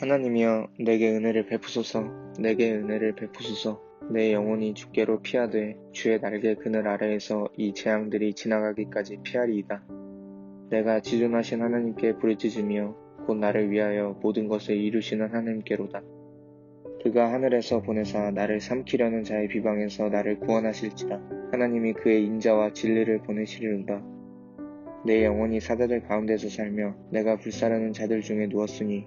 하나님이여 내게 은혜를 베푸소서 내게 은혜를 베푸소서 내 영혼이 주께로 피하되 주의 날개 그늘 아래에서 이 재앙들이 지나가기까지 피하리이다. 내가 지존하신 하나님께 부르짖으며 곧 나를 위하여 모든 것을 이루시는 하나님께로다. 그가 하늘에서 보내사 나를 삼키려는 자의 비방에서 나를 구원하실지라 하나님이 그의 인자와 진리를 보내시리로다. 내 영혼이 사자들 가운데서 살며 내가 불사르는 자들 중에 누웠으니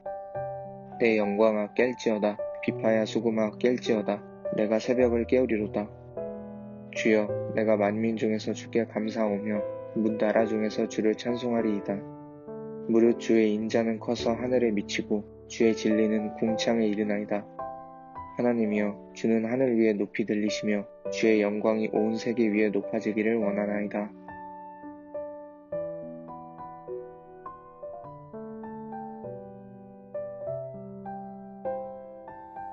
내 영광아 깰지어다 비파야 수구마 깰지어다 내가 새벽을 깨우리로다. 주여 내가 만민 중에서 주께 감사하오며 문나라 중에서 주를 찬송하리이다. 무릇 주의 인자는 커서 하늘에 미치고 주의 진리는 궁창에 이르나이다. 하나님이여 주는 하늘 위에 높이 들리시며 주의 영광이 온 세계 위에 높아지기를 원하나이다.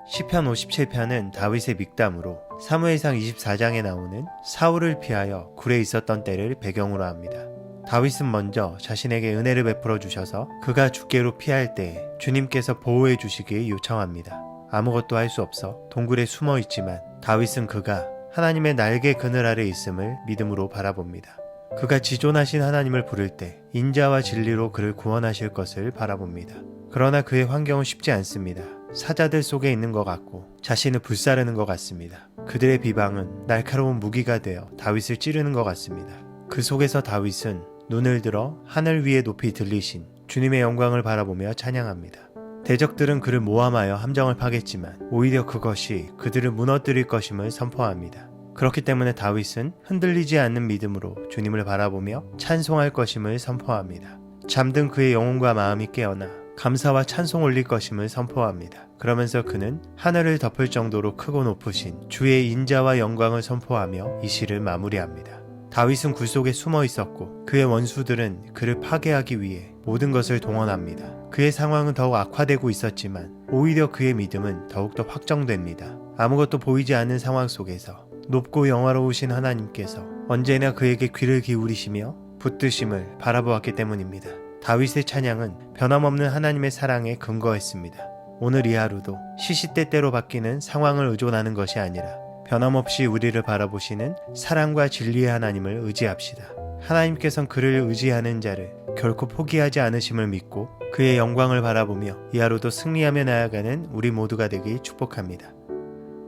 시편 57편은 다윗의 믹담으로 사무엘상 24장에 나오는 사울을 피하여 굴에 있었던 때를 배경으로 합니다. 다윗은 먼저 자신에게 은혜를 베풀어 주셔서 그가 주께로 피할 때에 주님께서 보호해 주시길 요청합니다. 아무것도 할 수 없어 동굴에 숨어 있지만 다윗은 그가 하나님의 날개 그늘 아래 있음을 믿음으로 바라봅니다. 그가 지존하신 하나님을 부를 때 인자와 진리로 그를 구원하실 것을 바라봅니다. 그러나 그의 환경은 쉽지 않습니다. 사자들 속에 있는 것 같고 자신을 불사르는 것 같습니다. 그들의 비방은 날카로운 무기가 되어 다윗을 찌르는 것 같습니다. 그 속에서 다윗은 눈을 들어 하늘 위에 높이 들리신 주님의 영광을 바라보며 찬양합니다. 대적들은 그를 모함하여 함정을 파겠지만 오히려 그것이 그들을 무너뜨릴 것임을 선포합니다. 그렇기 때문에 다윗은 흔들리지 않는 믿음으로 주님을 바라보며 찬송할 것임을 선포합니다. 잠든 그의 영혼과 마음이 깨어나 감사와 찬송 올릴 것임을 선포합니다. 그러면서 그는 하늘을 덮을 정도로 크고 높으신 주의 인자와 영광을 선포하며 이 시를 마무리합니다. 다윗은 굴 속에 숨어 있었고 그의 원수들은 그를 파괴하기 위해 모든 것을 동원합니다. 그의 상황은 더욱 악화되고 있었지만 오히려 그의 믿음은 더욱더 확정됩니다. 아무것도 보이지 않는 상황 속에서 높고 영화로우신 하나님께서 언제나 그에게 귀를 기울이시며 붙드심을 바라보았기 때문입니다. 다윗의 찬양은 변함없는 하나님의 사랑에 근거했습니다. 오늘 이 하루도 시시때때로 바뀌는 상황을 의존하는 것이 아니라 변함없이 우리를 바라보시는 사랑과 진리의 하나님을 의지합시다. 하나님께선 그를 의지하는 자를 결코 포기하지 않으심을 믿고 그의 영광을 바라보며 이 하루도 승리하며 나아가는 우리 모두가 되길 축복합니다.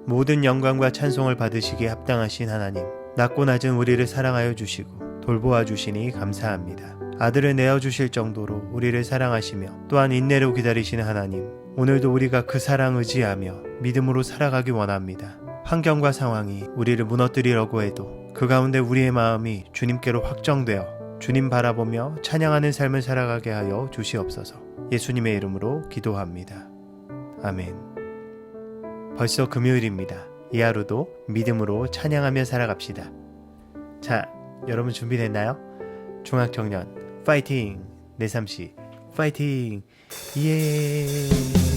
모든 영광과 찬송을 받으시기에 합당하신 하나님, 낮고 낮은 우리를 사랑하여 주시고 돌보아 주시니 감사합니다. 아들을 내어 주실 정도로 우리를 사랑하시며 또한 인내로 기다리시는 하나님, 오늘도 우리가 그 사랑 의지하며 믿음으로 살아가기 원합니다. 환경과 상황이 우리를 무너뜨리려고 해도 그 가운데 우리의 마음이 주님께로 확정되어 주님 바라보며 찬양하는 삶을 살아가게 하여 주시옵소서. 예수님의 이름으로 기도합니다. 아멘. 벌써 금요일입니다. 이 하루도 믿음으로 찬양하며 살아갑시다. 자, 여러분 준비됐나요? 중학청년 파이팅! 내삼시 파이팅! 예!